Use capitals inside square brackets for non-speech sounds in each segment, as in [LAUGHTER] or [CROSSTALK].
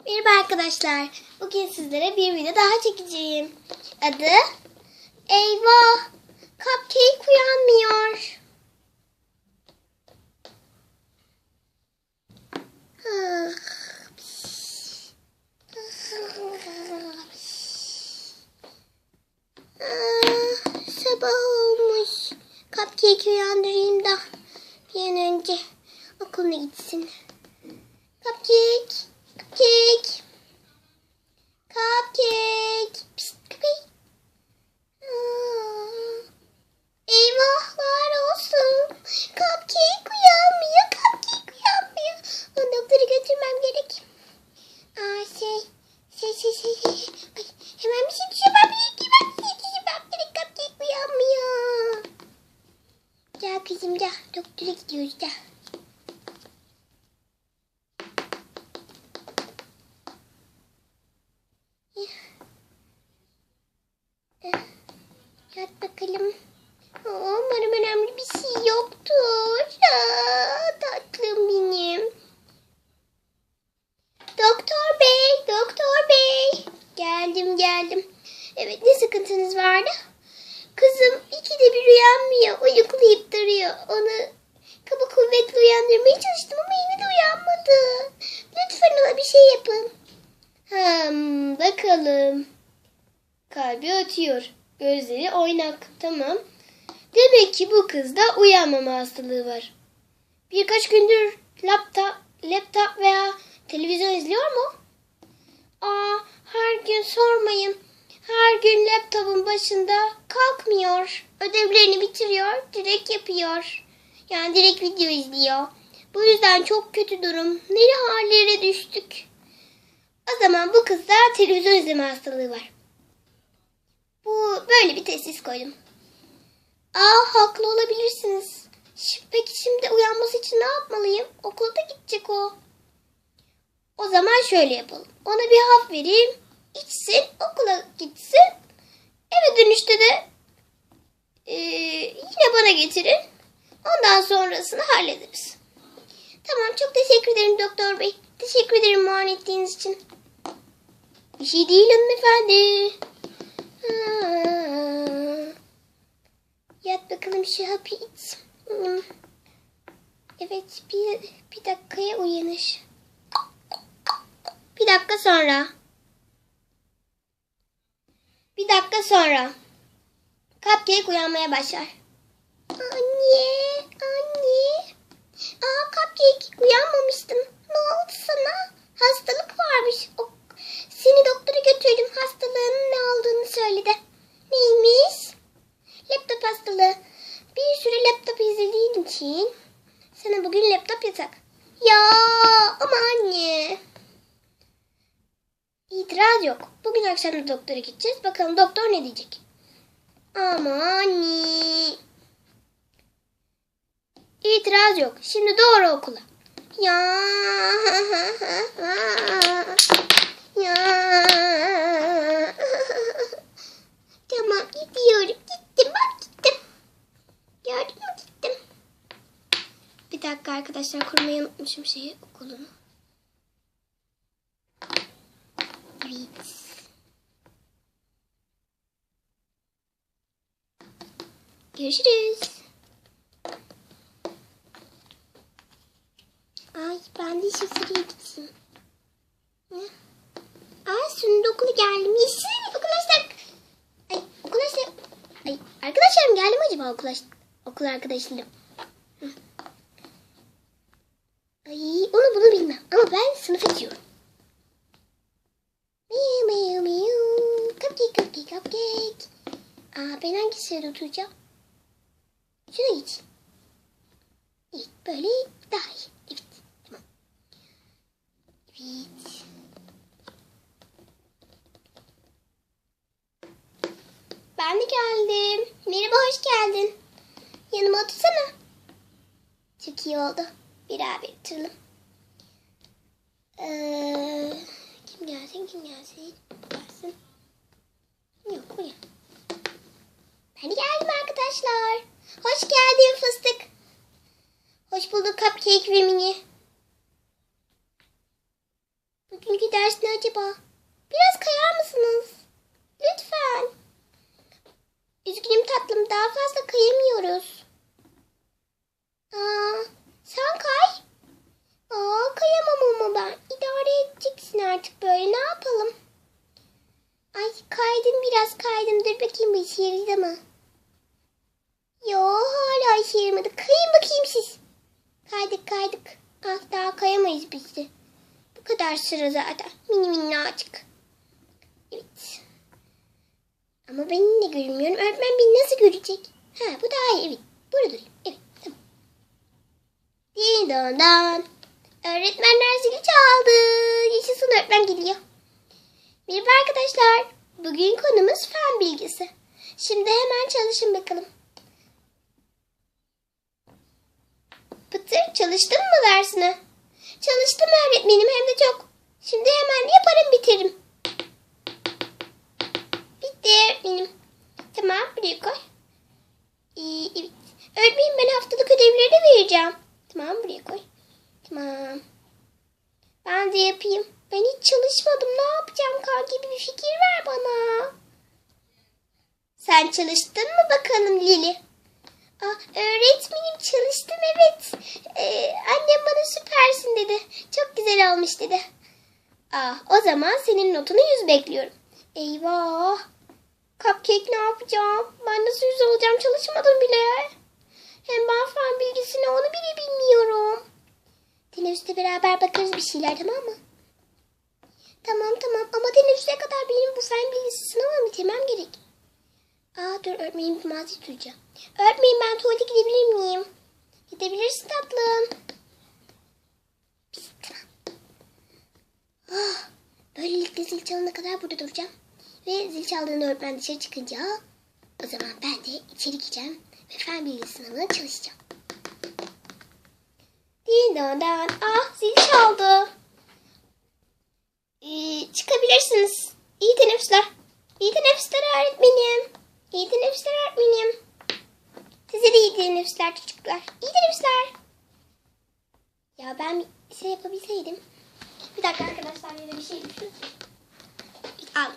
Merhaba arkadaşlar. Bugün sizlere bir video daha çekeceğim. Adı Eyvah! Cupcake uyanmıyor. Ah, Sabah olmuş. Cupcake uyandırayım da bir an önce okuluna gitsin. Cupcake, cupcake, cupcake. Pişt, cupcake. Aa, Eyvahlar olsun. Cupcake uyanmıyor, cupcake uyanmıyor. Onu doktora götürmem gerek. Aa şey, şey, şey, şey, şey. Ay, hemen bir şey düşürmem gerek. Hemen bir şey düşürmem gerek. Cupcake uyanmıyor. Gel kızım gel. Doktora gidiyoruz gel. Yat bakalım. Aa, Umarım önemli bir şey yoktur. Aa, tatlım benim. Doktor bey, doktor bey. Geldim geldim. Evet ne sıkıntınız vardı? Kızım ikide bir uyanmıyor. Uyuklayıp duruyor. Onu kaba kuvvetle uyandırmaya çalıştım ama yine de uyanmadı. Lütfen ona bir şey yapın. Hmm, bakalım. Kalbi atıyor. Gözleri oynak. Tamam. Demek ki bu kızda uyanmama hastalığı var. Birkaç gündür laptop, laptop veya televizyon izliyor mu? Aa, her gün sormayın. Her gün laptopun başında kalkmıyor. Ödevlerini bitiriyor, direkt yapıyor. Yani direkt video izliyor. Bu yüzden çok kötü durum. Neri hallere düştük. O zaman bu kızda televizyon izleme hastalığı var. Bu böyle bir tesis koydum. Aa haklı olabilirsiniz. Peki şimdi uyanması için ne yapmalıyım? Okula da gidecek o. O zaman şöyle yapalım. Ona bir hap vereyim. içsin, okula gitsin. Eve dönüşte de eee, yine bana getirin. Ondan sonrasını hallederiz. Tamam çok teşekkür ederim doktor bey. Teşekkür ederim muayene ettiğiniz için. Bir şey değil hanımefendi. Yat bakalım şu hapı iç. Hmm. Evet bir, bir dakikaya uyanır. Bir dakika sonra. Bir dakika sonra. Cupcake uyanmaya başlar. Anne, anne. Aa Cupcake uyanmamıştım. Ne oldu sana? Hastalık varmış. O, seni doktora götürdüm. Hastalığının ne olduğunu söyledi. Neymiş? Laptop hastalığı. Bir süre laptop izlediğin için sana bugün laptop yasak. Ya ama anne. İtiraz yok. Bugün akşam da doktora gideceğiz. Bakalım doktor ne diyecek. Ama. İtiraz yok. Şimdi doğru okula. Ya. Ya. Tamam gidiyorum. Gittim bak gittim. Gördün mü gittim. Bir dakika arkadaşlar kurmayı unutmuşum şeyi okulunu. Evet. Görüşürüz. Ay ben de şifreye gitsin. Ne? Ay sonunda okula geldim. Yeşil arkadaşlar. Ay arkadaşlar. Ay arkadaşlarım geldi mi acaba okul, okul arkadaşlarım? Ay onu bunu bilmem. Ama ben sınıfa gidiyorum. Miu miu miu. Cupcake cupcake cupcake. Aa ben hangi sırada oturacağım? Şuna geç. Evet böyle daha iyi. Evet. Tamam. Evet. Ben de geldim. Merhaba hoş geldin. Yanıma otursana. Çok iyi oldu. Beraber oturalım. Ee, kim gelsin kim gelsin? Gelsin. Yok uyan. Ben de geldim arkadaşlar. Hoş geldin fıstık. Hoş bulduk cupcake ve mini. Bugün bugünkü ders ne acaba? Biraz kayar mısınız? Lütfen. Üzgünüm tatlım daha fazla kayamıyoruz. Aa, sen kay. Aa, kayamam ama ben. İdare edeceksin artık böyle ne yapalım? Ay kaydım biraz kaydım. Dur bakayım işe yaradı mı? Yo hala işe yaramadı. Kayın bakayım siz. Kaydık kaydık. Ah daha kayamayız biz de. Bu kadar sıra zaten. Mini minnacık. Evet. Ama ben yine görünmüyorum. Öğretmen beni nasıl görecek? Ha bu daha iyi. Evet. Burada. Evet tamam. Din don don. Öğretmenler zili çaldı. Yaşasın öğretmen geliyor. Merhaba arkadaşlar. Bugün konumuz fen bilgisi. Şimdi hemen çalışın bakalım. Pıtır çalıştın mı dersine? Çalıştım öğretmenim hem de çok. Şimdi hemen yaparım bitiririm. Bitti öğretmenim. Tamam buraya koy. İyi, evet. Öğretmenim ben haftalık ödevleri de vereceğim. Tamam buraya koy. Tamam. Ben de yapayım. Ben hiç çalışmadım. Ne yapacağım kanki bir fikir ver bana. Sen çalıştın mı bakalım Lili? Öğretmenim çalıştım evet. Ee, annem bana süpersin dedi. Çok güzel olmuş dedi. Aa, o zaman senin notunu yüz bekliyorum. Eyvah. Cupcake ne yapacağım? Ben nasıl yüz alacağım çalışmadım bile. Hem ben fen bilgisini onu bile bilmiyorum. Teneffüste beraber bakarız bir şeyler tamam mı? Tamam tamam ama teneffüse kadar benim bu fen bilgisi sınavımı bitirmem gerek. Aa dur öğretmenim bir mazeret duyacağım. Öğretmenim ben tuvalete gidebilir miyim? Gidebilirsin tatlım. Ah, böylelikle zil çalana kadar burada duracağım. Ve zil çaldığında öğretmen dışarı çıkınca o zaman ben de içeri gireceğim ve fen bilgisi sınavına çalışacağım. Din don don. Ah zil çaldı. Ee, çıkabilirsiniz. İyi teneffüsler. İyi teneffüsler öğretmenim. İyi teneffüsler öğretmenim. Size de iyi teneffüsler çocuklar. İyi teneffüsler. Ya ben bir şey yapabilseydim. Bir dakika arkadaşlar yine bir şey düşün. Al.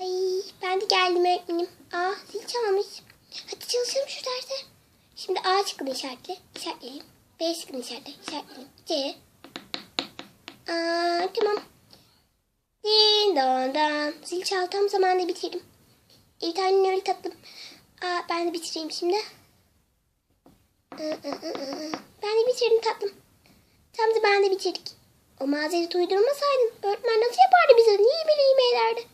Ay ben de geldim öğretmenim. Aa zil çalmış. Hadi çalışalım şu derse. Şimdi A şıkkını işaretle. İşaretleyelim. B şıkkını işaretle. İşaretleyelim. C. Aa, tamam. Din don don. Zil çal tam zamanında bitirdim. Evet annen öyle tatlım. Aa, ben de bitireyim şimdi. Aa, aa, aa, aa. Ben de bitirdim tatlım. Tam da ben de bitirdik. O mazereti uydurmasaydın öğretmen nasıl yapardı bize? Niye bileyim ederdi?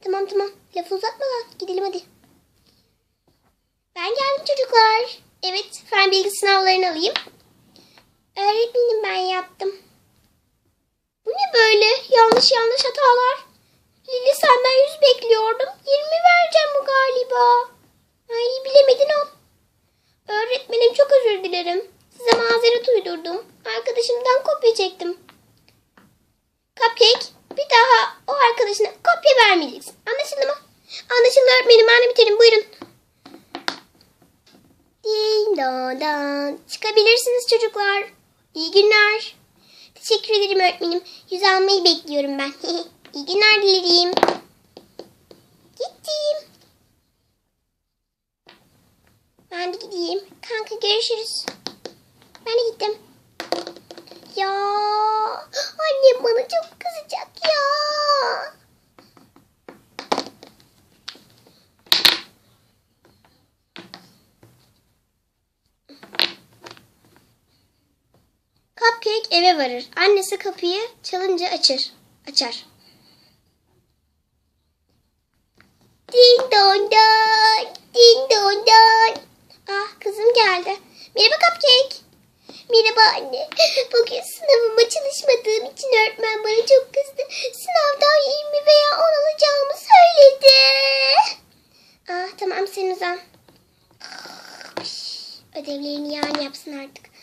Tamam tamam. Lafı uzatmadan gidelim hadi. Ben geldim çocuklar. Evet fen bilgi sınavlarını alayım. Öğretmenim ben yaptım. Yanlış yanlış hatalar. Lili senden yüz bekliyordum. 20 vereceğim bu galiba. Ay bilemedin ol. Öğretmenim çok özür dilerim. Size mazeret uydurdum. Arkadaşımdan kopya çektim. Cupcake bir daha o arkadaşına kopya vermeyeceksin. Anlaşıldı mı? Anlaşıldı öğretmenim. De biterim. Buyurun. Din don don. Çıkabilirsiniz çocuklar. İyi günler. Teşekkür ederim öğretmenim. Yüz almayı bekliyorum ben. [LAUGHS] İyi günler dilerim. Gittim. Ben de gideyim. Kanka görüşürüz. Ben de gittim. Ya [GASPS] annem bana çok kızacak ya. Cupcake eve varır. Annesi kapıyı çalınca açır. Açar. Ding dong dong. Ding dong dong. Ah kızım geldi. Merhaba Cupcake. Merhaba anne. [LAUGHS] Bugün sınavıma çalışmadığım için öğretmen bana çok kızdı. Sınavdan 20 veya 10 alacağımı söyledi. Ah tamam sen uzan. Ödevlerini yarın yapsın artık.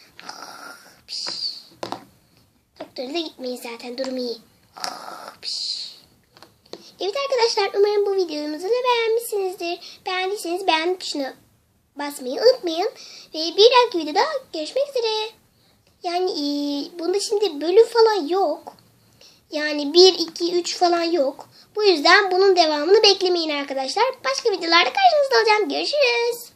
Gitmeyiz zaten durum. Evet arkadaşlar umarım bu videomuzu da beğenmişsinizdir. Beğendiyseniz beğen tuşuna basmayı unutmayın. Ve bir dahaki videoda görüşmek üzere. Yani e, bunda şimdi bölüm falan yok. Yani 1, 2, 3 falan yok. Bu yüzden bunun devamını beklemeyin arkadaşlar. Başka videolarda karşınızda olacağım. Görüşürüz.